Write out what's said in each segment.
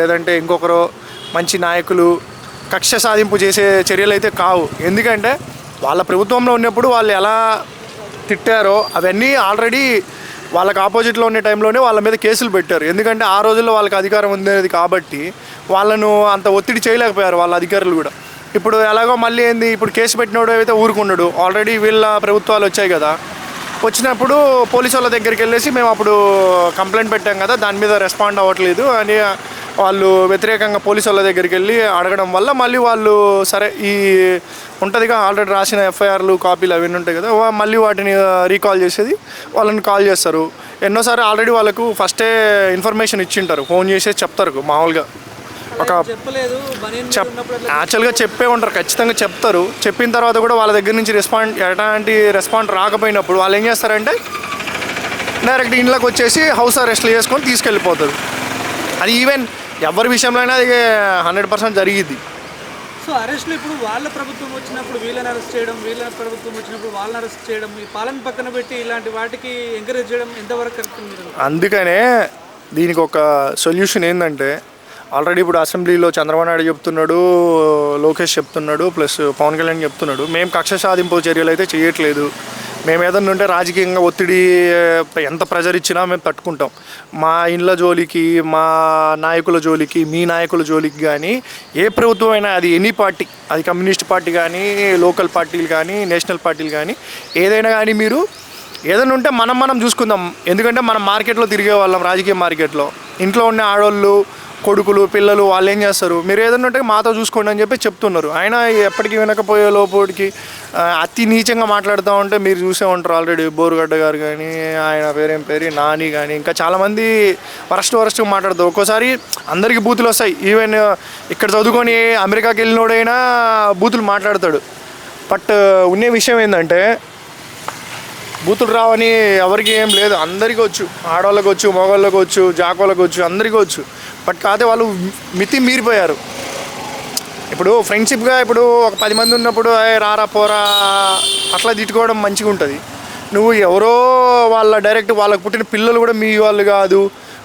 లేదంటే ఇంకొకరు మంచి నాయకులు కక్ష సాధింపు చేసే చర్యలు అయితే కావు. ఎందుకంటే వాళ్ళ ప్రభుత్వంలో ఉన్నప్పుడు వాళ్ళు ఎలా తిట్టారో అవన్నీ ఆల్రెడీ వాళ్ళకి ఆపోజిట్లో ఉండే టైంలోనే వాళ్ళ మీద కేసులు పెట్టారు. ఎందుకంటే ఆ రోజుల్లో వాళ్ళకి అధికారం ఉండేది కాబట్టి వాళ్ళను అంత ఒత్తిడి చేయలేకపోయారు వాళ్ళ అధికారులు కూడా. ఇప్పుడు ఎలాగో మళ్ళీ ఏంది? ఇప్పుడు కేసు పెట్టినోడు అయితే ఊరుకున్నాడు ఆల్రెడీ వీళ్ళ ప్రభుత్వాలు వచ్చాయి కదా. వచ్చినప్పుడు పోలీసు వాళ్ళ దగ్గరికి వెళ్ళేసి మేము అప్పుడు కంప్లైంట్ పెట్టాం కదా దాని మీద రెస్పాండ్ అవ్వట్లేదు అని వాళ్ళు వ్యతిరేకంగా పోలీసు వాళ్ళ దగ్గరికి వెళ్ళి అడగడం వల్ల మళ్ళీ వాళ్ళు సరే ఈ ఉంటుందిగా ఆల్రెడీ రాసిన ఎఫ్ఐఆర్లు కాపీలు అవన్నీ ఉంటాయి కదా మళ్ళీ వాటిని రీకాల్ చేసేది వాళ్ళని కాల్ చేస్తారు. ఎన్నోసారి ఆల్రెడీ వాళ్ళకు ఫస్టే ఇన్ఫర్మేషన్ ఇచ్చింటారు ఫోన్ చేసేసి చెప్తారు మామూలుగా. ఒక చెప్ యాక్చువల్గా చెప్పే ఉంటారు ఖచ్చితంగా చెప్తారు. చెప్పిన తర్వాత కూడా వాళ్ళ దగ్గర నుంచి రెస్పాండ్ ఎలాంటి రెస్పాండ్ రాకపోయినప్పుడు వాళ్ళు ఏం చేస్తారంటే డైరెక్ట్ ఇంట్లోకి వచ్చేసి హౌస్ అరెస్ట్లు చేసుకొని తీసుకెళ్ళిపోతారు. అది ఈవెన్ ఎవరి విషయంలో అయినా అది హండ్రెడ్ పర్సెంట్ జరిగిద్ది. సో అరెస్ట్లు ఇప్పుడు వాళ్ళ ప్రభుత్వం వచ్చినప్పుడు వీళ్ళని అరెస్ట్ చేయడం వీళ్ళ ప్రభుత్వం వచ్చినప్పుడు వాళ్ళని అరెస్ట్ చేయడం ఈ పాలన పక్కన పెట్టి ఇలాంటి వాటికి ఎంకరేజ్ చేయడం ఎంతవరకు కరెక్ట్ అందుకనే దీనికి ఒక సొల్యూషన్ ఏంటంటే ఆల్రెడీ ఇప్పుడు అసెంబ్లీలో చంద్రబాబు నాయుడు చెప్తున్నాడు లోకేష్ చెప్తున్నాడు ప్లస్ పవన్ కళ్యాణ్ చెప్తున్నాడు. మేము కక్ష సాధింపు చర్యలు అయితే చేయట్లేదు. మేము ఏదన్నా ఉంటే రాజకీయంగా ఒత్తిడి ఎంత ప్రెజర్ ఇచ్చినా మేము తట్టుకుంటాం. మా ఇండ్ల జోలికి మా నాయకుల జోలికి మీ నాయకుల జోలికి కానీ ఏ ప్రభుత్వం అయినా అది ఎనీ పార్టీ అది కమ్యూనిస్ట్ పార్టీ కానీ లోకల్ పార్టీలు కానీ నేషనల్ పార్టీలు కానీ ఏదైనా కానీ మీరు ఏదైనా ఉంటే మనం మనం చూసుకుందాం. ఎందుకంటే మనం మార్కెట్లో తిరిగే వాళ్ళం రాజకీయ మార్కెట్లో. ఇంట్లో ఉన్న ఆడవాళ్ళు కొడుకులు పిల్లలు వాళ్ళు ఏం చేస్తారు? మీరు ఏదైనా ఉంటే మాతో చూసుకోండి అని చెప్పి చెప్తున్నారు. ఆయన ఎప్పటికీ వినకపోయే లోపలికి అతి నీచంగా మాట్లాడుతూ ఉంటే మీరు చూసే ఉంటారు ఆల్రెడీ బోరుగడ్డ గారు కానీ ఆయన పేరేం పేరు నాని కానీ ఇంకా చాలామంది వరస్ట్ వరస్ట్ మాట్లాడతారు. ఒక్కోసారి అందరికీ బూతులు వస్తాయి. ఈవెన్ ఇక్కడ చదువుకొని అమెరికాకి వెళ్ళినోడైనా బూతులు మాట్లాడతాడు. బట్ ఉండే విషయం ఏంటంటే బూతులు రావని ఎవరికి ఏం లేదు. అందరికీ వచ్చు. ఆడవాళ్ళకి వచ్చు మగవాళ్ళకి వచ్చు జాకోళ్ళకి వచ్చు అందరికీ వచ్చు. బట్ కాదే వాళ్ళు మితి మీరిపోయారు. ఇప్పుడు ఫ్రెండ్షిప్గా ఇప్పుడు ఒక పది మంది ఉన్నప్పుడు రారా పోరా అట్లా తిట్టుకోవడం మంచిగా ఉంటుంది. నువ్వు ఎవరో వాళ్ళ డైరెక్ట్ వాళ్ళకి పుట్టిన పిల్లలు కూడా మీ వాళ్ళు కాదు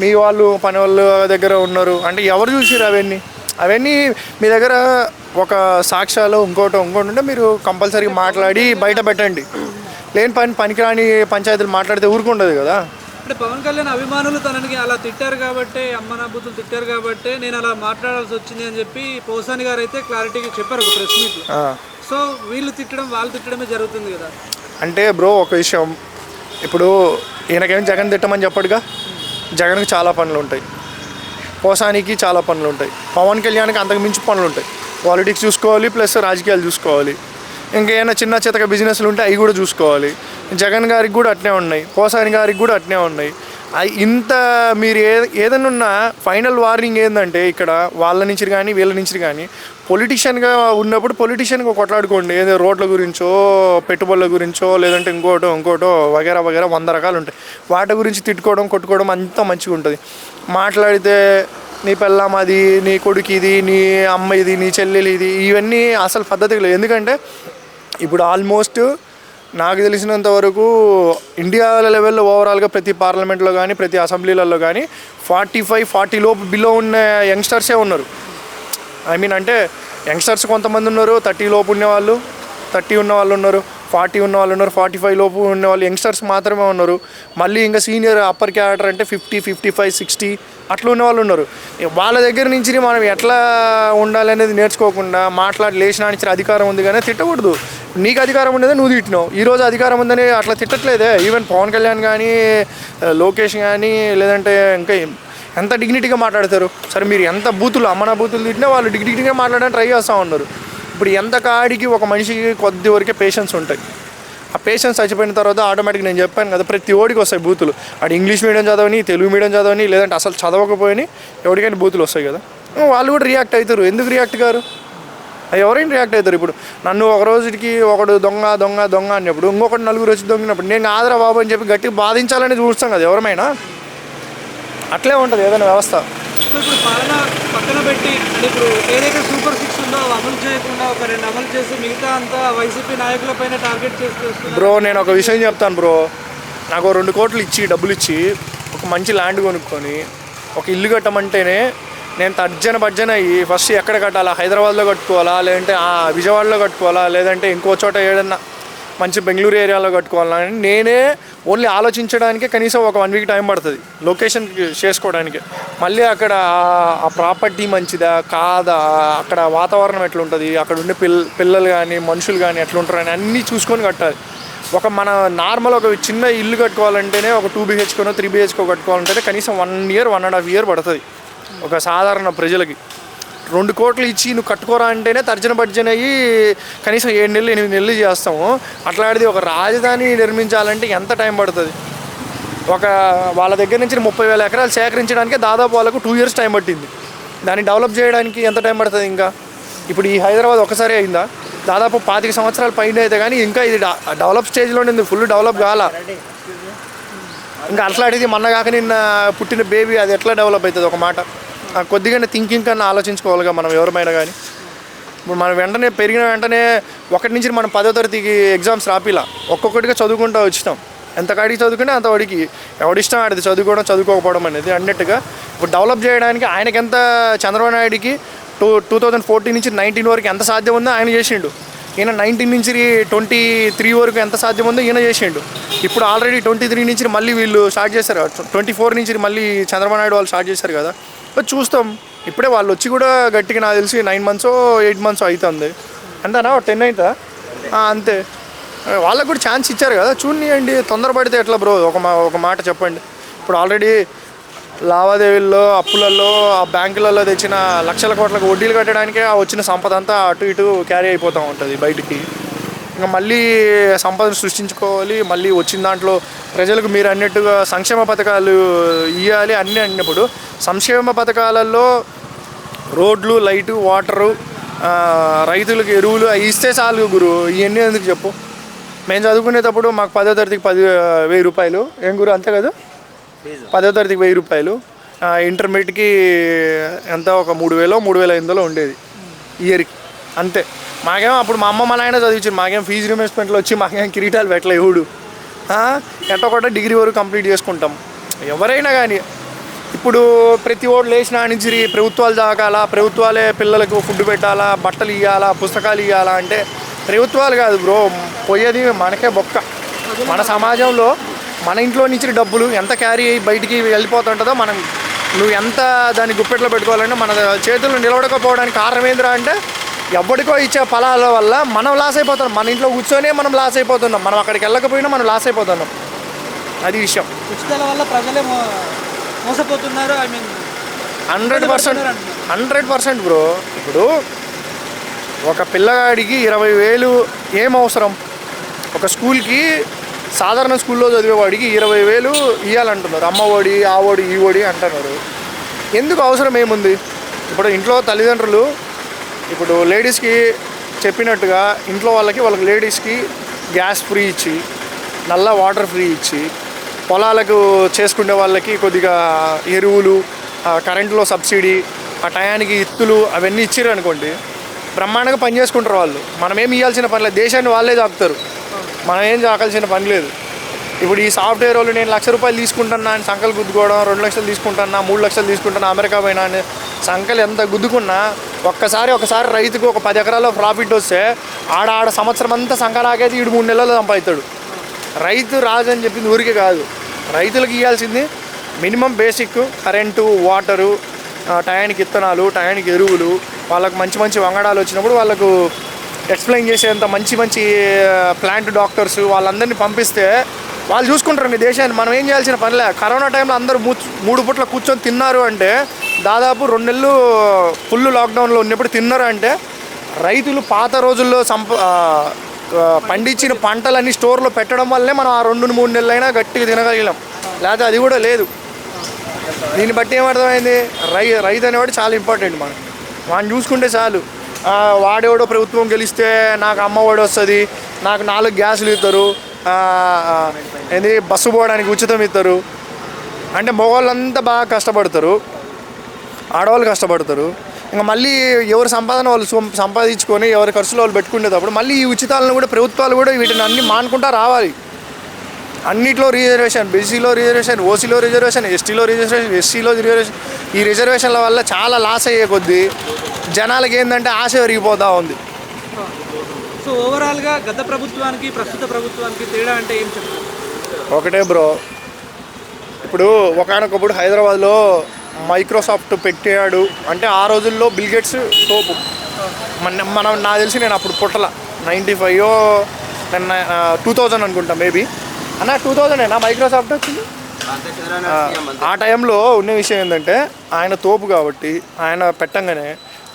మీ వాళ్ళు పని వాళ్ళు దగ్గర ఉన్నారు. అంటే ఎవరు చూసారు అవన్నీ? అవన్నీ మీ దగ్గర ఒక సాక్ష్యాలు ఇంకోటి ఇంకోటి ఉంటే మీరు కంపల్సరీగా మాట్లాడి బయట పెట్టండి. లేని పని పనికిరాని పంచాయతీలు మాట్లాడితే ఊరుకుండదు కదా. అంటే పవన్ కళ్యాణ్ అభిమానులు తనని అలా తిట్టారు కాబట్టి అమ్మ నా బుద్ధులు తిట్టారు కాబట్టి నేను అలా మాట్లాడాల్సి వచ్చింది అని చెప్పి పోసాని గారు అయితే క్లారిటీగా చెప్పారు ఒక ప్రెస్ మీట్. సో వీళ్ళు తిట్టడం వాళ్ళు తిట్టడమే జరుగుతుంది కదా. అంటే బ్రో ఒక విషయం. ఇప్పుడు ఈయనకేం జగన్ తిట్టమని చెప్పడుగా? జగన్కి చాలా పనులు ఉంటాయి. పోసానికి చాలా పనులు ఉంటాయి. పవన్ కళ్యాణ్కి అంతకు మించి పనులు ఉంటాయి. పాలిటిక్స్ చూసుకోవాలి ప్లస్ రాజకీయాలు చూసుకోవాలి. ఇంకేమైనా చిన్న చితక బిజినెస్లు ఉంటే అవి కూడా చూసుకోవాలి. జగన్ గారికి కూడా అట్నే ఉన్నాయి పోసాని గారికి కూడా అట్నే ఉన్నాయి. ఇంత మీరు ఏ ఏదైనా ఫైనల్ వార్నింగ్ ఏంటంటే ఇక్కడ వాళ్ళ నుంచి కానీ వీళ్ళ నుంచి కానీ పొలిటీషియన్గా ఉన్నప్పుడు పొలిటీషియన్గా కొట్లాడుకోండి. ఏదో రోడ్ల గురించో పెట్టుబడుల గురించో లేదంటే ఇంకోటో ఇంకోటో వగేరా వగేరా వంద రకాలు ఉంటాయి. వాటి గురించి తిట్టుకోవడం కొట్టుకోవడం అంతా మంచిగా ఉంటుంది. మాట్లాడితే నీ పెళ్ళాం అది నీ కొడుకు ఇది నీ అమ్మ ఇది నీ చెల్లెలు ఇది ఇవన్నీ అసలు పద్ధతి లేదు ఎందుకంటే ఇప్పుడు ఆల్మోస్ట్ నాకు తెలిసినంత వరకు ఇండియా లెవెల్లో ఓవరాల్గా ప్రతి పార్లమెంట్లో కానీ ప్రతి అసెంబ్లీలలో కానీ ఫార్టీ ఫైవ్ ఫార్టీ లోపు బిలో ఉన్న యంగ్స్టర్సే ఉన్నారు. ఐ మీన్ అంటే యంగ్స్టర్స్ కొంతమంది ఉన్నారు థర్టీ లోపు ఉన్నవాళ్ళు థర్టీ ఉన్న వాళ్ళు ఉన్నారు ఫార్టీ ఉన్న వాళ్ళు ఉన్నారు ఫార్టీ ఫైవ్ లోపు ఉన్న వాళ్ళు యంగ్స్టర్స్ మాత్రమే ఉన్నారు. మళ్ళీ ఇంకా సీనియర్ అప్పర్ క్యారెక్టర్ అంటే ఫిఫ్టీ ఫిఫ్టీ ఫైవ్ సిక్స్టీ అట్లా ఉన్న వాళ్ళు ఉన్నారు. వాళ్ళ దగ్గర నుంచి మనం ఎట్లా ఉండాలనేది నేర్చుకోకుండా మాట్లాడి లేచిన నుంచి అధికారం ఉంది కానీ తిట్టకూడదు. నీకు అధికారం ఉండేది నువ్వు తిట్టినావు. ఈరోజు అధికారం ఉందని అట్లా తిట్టట్లేదే. ఈవెన్ పవన్ కళ్యాణ్ కానీ లోకేష్ కానీ లేదంటే ఇంకా ఎంత డిగ్నిటీగా మాట్లాడతారు? సరే మీరు ఎంత బూతులు అమ్మన బూతులు తిట్టినా వాళ్ళు డిగ్నిటీగా మాట్లాడడానికి ట్రై చేస్తూ ఉన్నారు. ఇప్పుడు ఎంత కాడికి ఒక మనిషికి కొద్ది వరకే పేషెన్స్ ఉంటాయి. ఆ పేషెన్స్ చచ్చిపోయిన తర్వాత ఆటోమేటిక్ నేను చెప్పాను కదా ప్రతి ఓడికి వస్తాయి బూతులు. అటు ఇంగ్లీష్ మీడియం చదవని తెలుగు మీడియం చదవని లేదంటే అసలు చదవకపోయినా ఎవరికైనా బూతులు వస్తాయి కదా. వాళ్ళు కూడా రియాక్ట్ అవుతారు. ఎందుకు రియాక్ట్ గారు ఎవరైనా రియాక్ట్ అవుతారు ఇప్పుడు నన్ను ఒక రోజుకి ఒకడు దొంగ దొంగ దొంగ అన్నప్పుడు ఇంకొకటి నలుగురు వచ్చి దొంగినప్పుడు నేను ఆదరా బాబు అని చెప్పి గట్టిగా బాధించాలని చూస్తాం కదా ఎవరమైనా? అట్లే ఉంటుంది ఏదైనా వ్యవస్థ. ఇప్పుడు పాలన పక్కన పెట్టి ఇప్పుడు ఏదైతే సూపర్ సిక్స్ ఉందో అవి అమలు చేయకుండా ఒక రెండు అమలు చేసి మిగతా అంతా వైసీపీ టార్గెట్ బ్రో నేను ఒక విషయం చెప్తాను బ్రో. నాకు రెండు కోట్లు ఇచ్చి డబ్బులు ఇచ్చి ఒక మంచి ల్యాండ్ కొనుక్కొని ఒక ఇల్లు కట్టమంటేనే నేను తర్జన భర్జన అయ్యి ఫస్ట్ ఎక్కడ కట్టాలా? హైదరాబాద్లో కట్టుకోవాలా? లేదంటే ఆ విజయవాడలో కట్టుకోవాలా? లేదంటే ఇంకో చోట ఏదన్నా మంచి బెంగళూరు ఏరియాలో కట్టుకోవాలా అని నేనే ఓన్లీ ఆలోచించడానికి కనీసం ఒక వన్ వీక్ టైం పడుతుంది లొకేషన్ చేసుకోవడానికి. మళ్ళీ అక్కడ ఆ- ప్రాపర్టీ మంచిదా? కాదా? అక్కడ వాతావరణం ఎట్లుంటుంది? అక్కడ ఉండే పిల్ల పిల్లలు కానీ మనుషులు కానీ ఎట్లుంటారు అని అన్నీ చూసుకొని కట్టాలి. ఒక మన నార్మల్ ఒక చిన్న ఇల్లు కట్టుకోవాలంటేనే ఒక టూ బీహెచ్కోనో త్రీ బీహెచ్కో కట్టుకోవాలంటే కనీసం one year one and half year పడుతుంది. ఒక సాధారణ ప్రజలకి. రెండు కోట్లు ఇచ్చి నువ్వు కట్టుకోరా అంటేనే తర్జన భర్జన అయ్యి కనీసం ఏడు నెలలు ఎనిమిది నెలలు చేస్తాము. అట్లాంటిది ఒక రాజధాని నిర్మించాలంటే ఎంత టైం పడుతుంది? ఒక వాళ్ళ దగ్గర నుంచి ముప్పై వేల ఎకరాలు సేకరించడానికి దాదాపు వాళ్ళకు టూ ఇయర్స్ టైం పట్టింది. దాన్ని డెవలప్ చేయడానికి ఎంత టైం పడుతుంది ఇంకా? ఇప్పుడు ఈ హైదరాబాద్ ఒకసారి అయిందా? దాదాపు పాతిక సంవత్సరాల పైన అయితే కానీ ఇంకా ఇది డెవలప్ స్టేజ్లో ఉంది ఫుల్ డెవలప్ కాలా. ఇంకా అట్లాంటిది మొన్న కాక నిన్న పుట్టిన బేబీ అది ఎట్లా డెవలప్ అవుతుంది? ఒక మాట. కొద్దిగానే థింకింగ్ కన్నా ఆలోచించుకోవాలిగా మనం ఎవరమైనా కానీ ఇప్పుడు మనం వెంటనే పెరిగిన వెంటనే ఒకటి నుంచి మనం పదో తరగతికి ఎగ్జామ్స్ రాపిలా. ఒక్కొక్కటిగా చదువుకుంటూ వచ్చినాం. ఎంత కాడికి చదువుకుంటే అంత వాడికి. ఎవడిష్టం ఆడిది చదువుకోవడం చదువుకోకపోవడం అనేది. అన్నట్టుగా ఇప్పుడు డెవలప్ చేయడానికి ఆయనకి ఎంత చంద్రబాబు నాయుడికి టూ టూ థౌజండ్ ఫోర్టీన్ నుంచి నైన్టీన్ వరకు ఎంత సాధ్యం ఉందో ఆయన చేసిండు. ఈయన నైన్టీన్ నుంచి ట్వంటీ త్రీ వరకు ఎంత సాధ్యం ఉందో ఈయన చేసిండు. ఇప్పుడు ఆల్రెడీ ట్వంటీ త్రీ నుంచి మళ్ళీ వీళ్ళు స్టార్ట్ చేశారు. ట్వంటీ ఫోర్ నుంచి మళ్ళీ చంద్రబాబు నాయుడు వాళ్ళు స్టార్ట్ చేశారు కదా. బట్ చూస్తాం. ఇప్పుడే వాళ్ళు వచ్చి కూడా గట్టిగా నాకు తెలిసి నైన్ మంత్స్ ఎయిట్ మంత్స్ అవుతుంది అంతేనా టెన్ అవుతుందా అంతే. వాళ్ళకు కూడా ఛాన్స్ ఇచ్చారు కదా. చూడండి తొందరపడితే ఎట్లా బ్రో ఒక మా ఒక మాట చెప్పండి. ఇప్పుడు ఆల్రెడీ లావాదేవీల్లో అప్పులలో ఆ బ్యాంకులలో తెచ్చిన లక్షల కోట్లకు వడ్డీలు కట్టడానికే ఆ వచ్చిన సంపద అంతా అటు ఇటు క్యారీ అయిపోతూ ఉంటుంది బయటికి. ఇంకా మళ్ళీ సంపదను సృష్టించుకోవాలి మళ్ళీ వచ్చిన దాంట్లో ప్రజలకు మీరు అన్నట్టుగా సంక్షేమ పథకాలు ఇవ్వాలి అన్నీ అన్నప్పుడు సంక్షేమ పథకాలలో రోడ్లు లైటు వాటరు రైతులకు ఎరువులు అవి ఇస్తే చాలు గురు. ఇవన్నీ ఎందుకు చెప్పు? మేము చదువుకునేటప్పుడు మాకు పదో తరగతికి పది వెయ్యి రూపాయలు. ఏం గురు అంతే కదా? పదో తరగతికి వెయ్యి రూపాయలు. ఇంటర్మీడియట్కి ఎంత? ఒక మూడు వేలో మూడు వేల ఎనిమిదిలో ఉండేది. ఇయర్కి. అంతే. మాకేమో అప్పుడు మా అమ్మ మా నాయన చదివించారు మాకేం ఫీజు రిమేస్మెంట్లు వచ్చి మాకేం కిరీటాలు పెట్టలే ఎవడు? ఎట్టో డిగ్రీ వరకు కంప్లీట్ చేసుకుంటాం. ఎవరైనా కానీ ఇప్పుడు ప్రతి ఓడు లేచిన నుంచి ప్రభుత్వాలు తాకాలా ప్రభుత్వాలే పిల్లలకు ఫుడ్ పెట్టాలా బట్టలు ఇవ్వాలా పుస్తకాలు ఇవ్వాలా అంటే ప్రభుత్వాలు కాదు బ్రో. పోయేది మనకే బొక్క. మన సమాజంలో మన ఇంట్లో నుంచి డబ్బులు ఎంత క్యారీ అయ్యి బయటికి వెళ్ళిపోతుంటుందో మనం నువ్వు ఎంత దాన్ని గుప్పెట్లో పెట్టుకోవాలంటే మన చేతుల్లో నిలవడకపోవడానికి కారణం ఏందిరా అంటే ఎవరికో ఇచ్చే ఫలాల వల్ల మనం లాస్ అయిపోతున్నాం. మన ఇంట్లో కూర్చొనే మనం లాస్ అయిపోతున్నాం. మనం అక్కడికి వెళ్ళకపోయినా మనం లాస్ అయిపోతున్నాం. అది విషయం. ఉచితాల వల్ల ప్రజలే మోసపోతున్నారు. I mean hundred percent hundred percent bro. ఇప్పుడు ఒక పిల్లగాడికి ఇరవై వేలు ఏం అవసరం? ఒక స్కూల్కి సాధారణ స్కూల్లో చదివేవాడికి ఇరవై వేలు ఇవ్వాలంటున్నారు అమ్మ ఒడి ఆ ఒడి ఈ ఒడి అంటున్నారు. ఎందుకు అవసరం ఏముంది? ఇప్పుడు ఇంట్లో తల్లిదండ్రులు ఇప్పుడు లేడీస్కి చెప్పినట్టుగా ఇంట్లో వాళ్ళకి వాళ్ళకి లేడీస్కి గ్యాస్ ఫ్రీ ఇచ్చి నల్ల వాటర్ ఫ్రీ ఇచ్చి పొలాలకు చేసుకునే వాళ్ళకి కొద్దిగా ఎరువులు ఆ కరెంటులో సబ్సిడీ ఆ టయానికి ఇత్తులు అవన్నీ ఇచ్చారు అనుకోండి బ్రహ్మాండంగా పని చేసుకుంటారు వాళ్ళు. మనం ఏం ఇవ్వాల్సిన పని లేదు. దేశాన్ని వాళ్ళే తాకుతారు మనం ఏం తాకాల్సిన పని లేదు. ఇప్పుడు ఈ సాఫ్ట్వేర్ వాళ్ళు నేను లక్ష రూపాయలు తీసుకుంటున్నా అని సంకలు గుద్దుకోవడం రెండు లక్షలు తీసుకుంటున్నా మూడు లక్షలు తీసుకుంటున్నా అమెరికా పోయినా అని సంకలు ఎంత గుద్దుకున్నా ఒక్కసారి ఒకసారి రైతుకు ఒక పది ఎకరాల్లో ప్రాఫిట్ వస్తే ఆడ ఆడ సంవత్సరం అంతా సంకలాగైతే ఈడు మూడు నెలలు సంపాదిస్తాడు. రైతు రాజు అని చెప్పింది ఊరికే కాదు. రైతులకు ఇవ్వాల్సింది మినిమం బేసిక్ కరెంటు వాటరు టయానికి ఇత్తనాలు టయానికి ఎరువులు వాళ్ళకు మంచి మంచి వంగడాలు వచ్చినప్పుడు వాళ్ళకు ఎక్స్ప్లెయిన్ చేసేంత మంచి మంచి ప్లాంట్ డాక్టర్స్ వాళ్ళందరినీ పంపిస్తే వాళ్ళు చూసుకుంటారు ఈ దేశాన్ని. మనం ఏం చేయాల్సిన పనిలే. కరోనా టైంలో అందరూ మూడు పూట్ల కూర్చొని తిన్నారు అంటే దాదాపు రెండు నెలలు ఫుల్ లాక్డౌన్లో ఉన్నప్పుడు తిన్నారు అంటే రైతులు పాత రోజుల్లో సంప పండించిన పంటలన్నీ స్టోర్లో పెట్టడం వల్లే మనం ఆ రెండు మూడు నెలలైనా గట్టిగా తినగలిగినాం లేకపోతే అది కూడా లేదు. దీన్ని బట్టి ఏమర్థమైంది? రై రైతు అనేవాడు చాలా ఇంపార్టెంట్ మనం వాడిని చూసుకుంటే చాలు. వాడేవాడో ప్రభుత్వం గెలిస్తే నాకు అమ్మఒడి వస్తుంది నాకు నాలుగు గ్యాసులు ఇస్తారు ఏంది బస్సు పోవడానికి ఉచితం ఇస్తారు అంటే మగవాళ్ళంతా బాగా కష్టపడతారు. ఆడవాళ్ళు కష్టపడతారు. ఇంకా మళ్ళీ ఎవరి సంపాదన వాళ్ళు సంపాదించుకొని ఎవరి ఖర్చులు వాళ్ళు పెట్టుకునేటప్పుడు మళ్ళీ ఈ ఉచితాలను కూడా ప్రభుత్వాలు కూడా వీటిని అన్ని మానుకుంటా రావాలి. అన్నిట్లో రిజర్వేషన్ బీసీలో రిజర్వేషన్ ఓసీలో రిజర్వేషన్ ఎస్టీలో రిజర్వేషన్ ఎస్సీలో రిజర్వేషన్ ఈ రిజర్వేషన్ల వల్ల చాలా లాస్ అయ్యే కొద్దీ జనాలకి ఏంటంటే ఆశ పెరిగిపోతూ ఉంది. సో ఓవరాల్గా గత ప్రభుత్వానికి ప్రస్తుత ప్రభుత్వానికి తేడా అంటే ఏం చెప్తారు ఒకటే బ్రో. ఇప్పుడు ఒకనొకప్పుడు హైదరాబాద్లో మైక్రోసాఫ్ట్ పెట్టాడు. అంటే ఆ రోజుల్లో బిల్గేట్స్ తోపు మన మనం నాకు తెలిసి నేను అప్పుడు పుట్టల. నైంటీ ఫైవ్ నేను టూ థౌజండ్ అనుకుంటా మేబీ. అన్న టూ థౌజండేనా మైక్రోసాఫ్ట్ వచ్చింది? ఆ టైంలో ఉన్న విషయం ఏంటంటే ఆయన తోపు కాబట్టి ఆయన పెట్టంగానే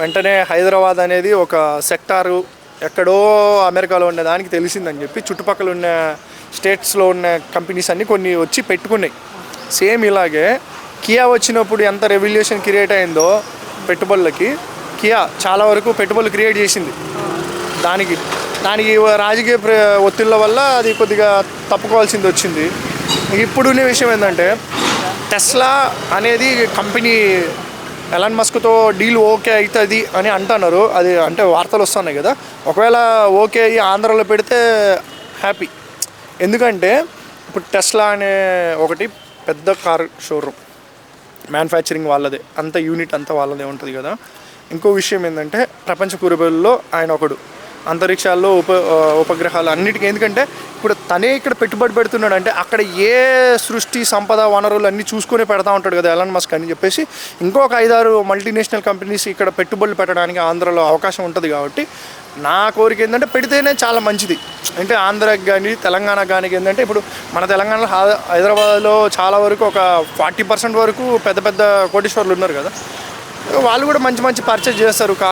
వెంటనే హైదరాబాద్ అనేది ఒక సెక్టారు ఎక్కడో అమెరికాలో ఉండే దానికి తెలిసిందని చెప్పి చుట్టుపక్కల ఉన్న స్టేట్స్లో ఉన్న కంపెనీస్ అన్నీ కొన్ని వచ్చి పెట్టుకున్నాయి. సేమ్ ఇలాగే కియా వచ్చినప్పుడు ఎంత రెవల్యూషన్ క్రియేట్ అయిందో పెట్టుబడులకి కియా చాలా వరకు పెట్టుబడులు క్రియేట్ చేసింది. దానికి దానికి రాజకీయ ప్ర- ఒత్తిళ్ళ వల్ల అది కొద్దిగా తప్పుకోవాల్సింది వచ్చింది. ఇప్పుడున్న విషయం ఏంటంటే టెస్లా అనేది కంపెనీ ఎలాన్ మస్క్తో డీల్ ఓకే అవుతుంది అని అంటున్నారు. అది అంటే వార్తలు వస్తున్నాయి కదా. ఒకవేళ ఓకే అయ్యి ఆంధ్రాలో పెడితే హ్యాపీ. ఎందుకంటే ఇప్పుడు టెస్లా అనే ఒకటి పెద్ద కార్ షోరూమ్. మ్యానుఫ్యాక్చరింగ్ వాళ్ళదే. అంత యూనిట్ అంతా వాళ్ళదే ఉంటుంది కదా. ఇంకో విషయం ఏంటంటే ప్రపంచ కురుబల్లో ఆయన ఒకడు. అంతరిక్షాల్లో ఉప ఉపగ్రహాలు అన్నిటికీ. ఎందుకంటే ఇప్పుడు తనే ఇక్కడ పెట్టుబడి పెడుతున్నాడు. అంటే అక్కడ ఏ సృష్టి సంపద వనరులు అన్నీ చూసుకొని పెడతా ఉంటాడు కదా ఎలాన్ మస్క్ అని చెప్పేసి. ఇంకొక ఐదారు మల్టీనేషనల్ కంపెనీస్ ఇక్కడ పెట్టుబడులు పెట్టడానికి ఆంధ్రలో అవకాశం ఉంటుంది కాబట్టి నా కోరిక ఏంటంటే పెడితేనే చాలా మంచిది. అంటే ఆంధ్రాకి కానీ తెలంగాణ కానీ ఏంటంటే ఇప్పుడు మన తెలంగాణలో హైదరాబాద్లో చాలా వరకు ఒక ఫార్టీ పర్సెంట్ వరకు పెద్ద పెద్ద కోటీశ్వర్లు ఉన్నారు కదా. వాళ్ళు కూడా మంచి మంచి పర్చేజ్ చేస్తారు.